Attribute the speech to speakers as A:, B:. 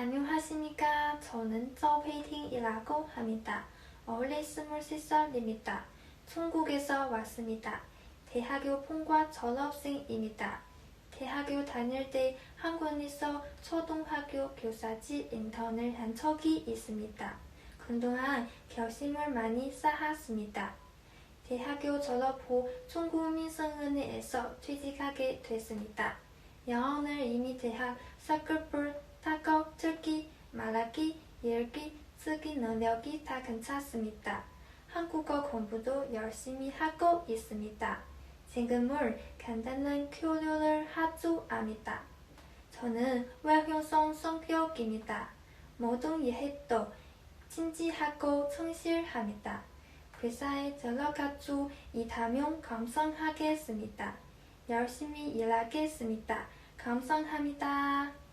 A: 안녕하십니까. 저는 저페이팅이라고 합니다. 원래 23살입니다. 중국에서 왔습니다. 대학교 본과 졸업생입니다. 대학교 다닐 때 한국에서 초등학교 교사직 인턴을 한 적이 있습니다. 그동안 결심을 많이 쌓았습니다. 대학교 졸업 후 중국민생은행에서 취직하게 됐습니다. 영어는 이미 대학 듣기, 말하기, 읽기, 쓰기 능력이 다 괜찮습니다. 한국어 공부도 열심히 하고 있습니다. 지금은 간단한 교류를 하주 합니다. 저는 외형성 성격입니다. 모든 예해도 진지하고 성실합니다. 회사에 들어가주 일하면 감성하겠습니다. 열심히 일하겠습니다. 감사합니다.